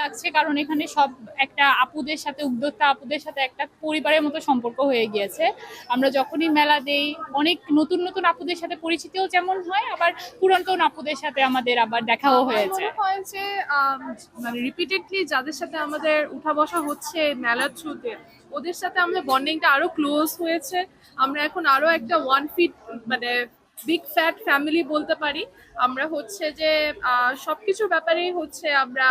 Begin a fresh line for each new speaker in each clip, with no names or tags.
লাগছে কারণ এখানে সব একটা আপুদের সাথে উদ্যোক্তা আপুদের সাথে একটা পরিবারের মতো সম্পর্ক হয়ে গিয়েছে। আমরা যখনই মেলা দেই অনেক নতুন নতুন আপুদের সাথে পরিচিতিও যেমন হয় আবার পুরাতন আপুদের সাথে আমাদের আবার দেখাও হয়েছে।
যে মানে রিপিটেডলি যাদের সাথে আমাদের উঠা বসা হচ্ছে মেলার থ্রুতে ওদের সাথে আমাদের বন্ডিংটা আরও ক্লোজ হয়েছে। আমরা এখন আরও একটা ওয়ান ফিট মানে বিগ ফ্যাট ফ্যামিলি বলতে পারি। আমরা হচ্ছে যে আহ, সবকিছুর ব্যাপারেই হচ্ছে আমরা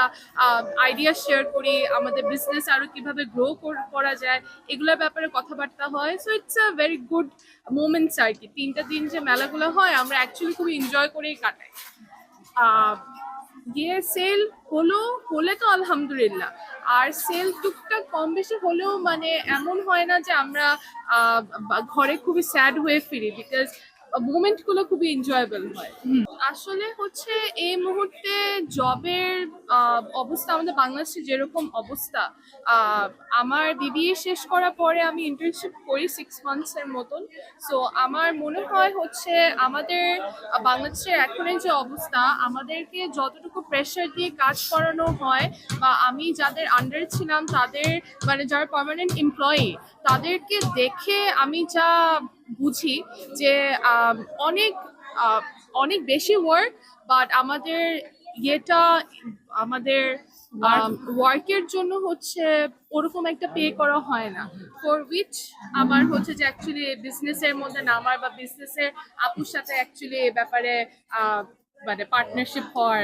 আইডিয়া শেয়ার করি আমাদের বিজনেস আরও কীভাবে গ্রো করা যায় এগুলোর ব্যাপারে কথাবার্তা হয়। So it's a very good moments আর কি। তিনটা দিন যে মেলাগুলো হয় আমরা অ্যাকচুয়ালি খুবই এনজয় করেই কাটাই। গিয়ে সেল হলো হলে তো আলহামদুলিল্লাহ। আর সেল টুকটাক কম বেশি হলেও মানে এমন হয় না যে আমরা ঘরে খুবই স্যাড হয়ে ফিরি। বিকজ মোমেন্টগুলো খুবই এনজয়েবল হয়। আসলে হচ্ছে এই মুহূর্তে জবের অবস্থা, আমাদের বাংলাদেশে যেরকম অবস্থা আমার বিবিএ শেষ করার পরে আমি ইন্টার্নশিপ করি সিক্স মান্থস এর মতন। সো আমার মনে হয় হচ্ছে আমাদের, বাংলাদেশের এখনের যে অবস্থা, আমাদেরকে যতটুকু প্রেশার দিয়ে কাজ করানো হয়, বা আমি যাদের আন্ডার ছিলাম, তাদের মানে যারা পার্মানেন্ট এমপ্লয়ি তাদেরকে দেখে আমি যা বুঝি যে অনেক অনেক বেশি ওয়ার্ক বাট আমাদের ইয়েটা আমাদের ওয়ার্কের জন্য হচ্ছে ওরকম একটা পে করা হয় না। ফর উইচ আমার হচ্ছে যে অ্যাকচুয়ালি বিজনেসের মধ্যে নামার বা বিজনেসের আপুর সাথে অ্যাকচুয়ালি এ ব্যাপারে মানে পার্টনারশিপ হওয়ার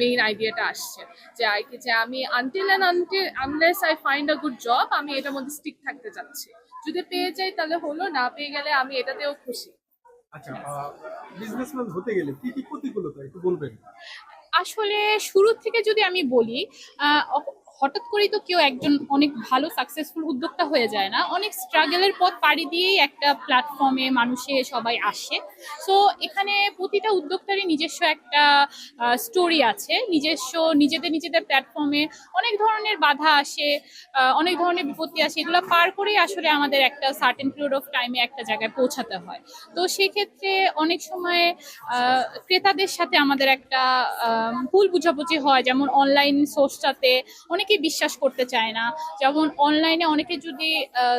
মেইন আইডিয়াটা আসছে। যে আর কি যে আমি until and until unless I find a good job আমি এটার মধ্যে স্টিক থাকতে চাচ্ছি। যদি পেয়ে যাই তাহলে হলো না পেয়ে গেলে আমি এটাতেও খুশি।
আচ্ছা বিজনেসম্যান হতে গেলে কি কি প্রতিকূলতা একটু বলবেন?
আসলে শুরু থেকে যদি আমি বলি হঠাৎ করেই তো কেউ একজন অনেক ভালো সাকসেসফুল উদ্যোক্তা হয়ে যায় না। অনেক স্ট্রাগলের পথ পাড়ি দিয়েই একটা প্ল্যাটফর্মে মানুষে সবাই আসে। সো এখানে প্রতিটা উদ্যোক্তারই নিজস্ব একটা স্টোরি আছে। নিজস্ব, নিজেদের নিজেদের প্ল্যাটফর্মে অনেক ধরনের বাধা আসে অনেক ধরনের বিপত্তি আসে। এগুলো পার করেই আসলে আমাদের একটা সার্টেন পিরিয়ড অফ টাইমে একটা জায়গায় পৌঁছাতে হয়। তো সেক্ষেত্রে অনেক সময় ক্রেতাদের সাথে আমাদের একটা ভুল বুঝাবুঝি হয়। যেমন অনলাইন সোর্সটাতে অনেকেই বিশ্বাস করতে চায় না। যেমন অনলাইনে অনেকে যদি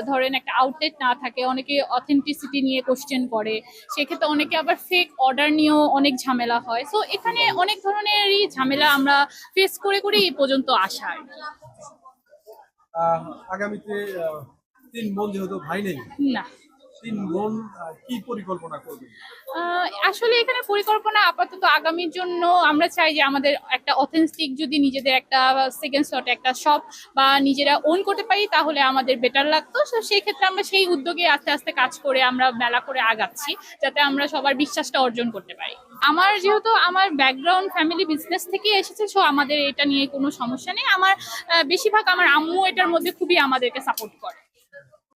ধরেন একটা আউটলেট না থাকে অনেকে অথেন্টিসিটি নিয়ে কোশ্চেন করে। সেক্ষেত্রে অনেকে আবার ফেক অর্ডার নিয়েও অনেক ঝামেলা হয়। সো এখানে অনেক ধরনেরই ঝামেলা আমরা ফেস করে করেই এই পর্যন্ত আসা আর
আগামীতে তিন বোন যেহেতু ভাই নেই।
না। আসলে এখানে পরিকল্পনা আপাতত আগামীর জন্য আমরা চাই যে আমাদের একটা অথেন্টিক যদি নিজেদের একটা সেকেন্ড শট একটা শপ বা নিজেরা ওন করতে পারি, তাহলে আমাদের বেটার লাগতো। তো সেই ক্ষেত্রে আমরা সেই উদ্যোগে আস্তে আস্তে কাজ করে আমরা মেলা করে আগাচ্ছি, যাতে আমরা সবার বিশ্বাসটা অর্জন করতে পারি। আমার যেহেতু আমার ব্যাকগ্রাউন্ড ফ্যামিলি বিজনেস থেকে এসেছে সো আমাদের এটা নিয়ে কোনো সমস্যা নেই। আমার বেশিরভাগ আমার আম্মু এটার মধ্যে খুবই আমাদেরকে সাপোর্ট করে।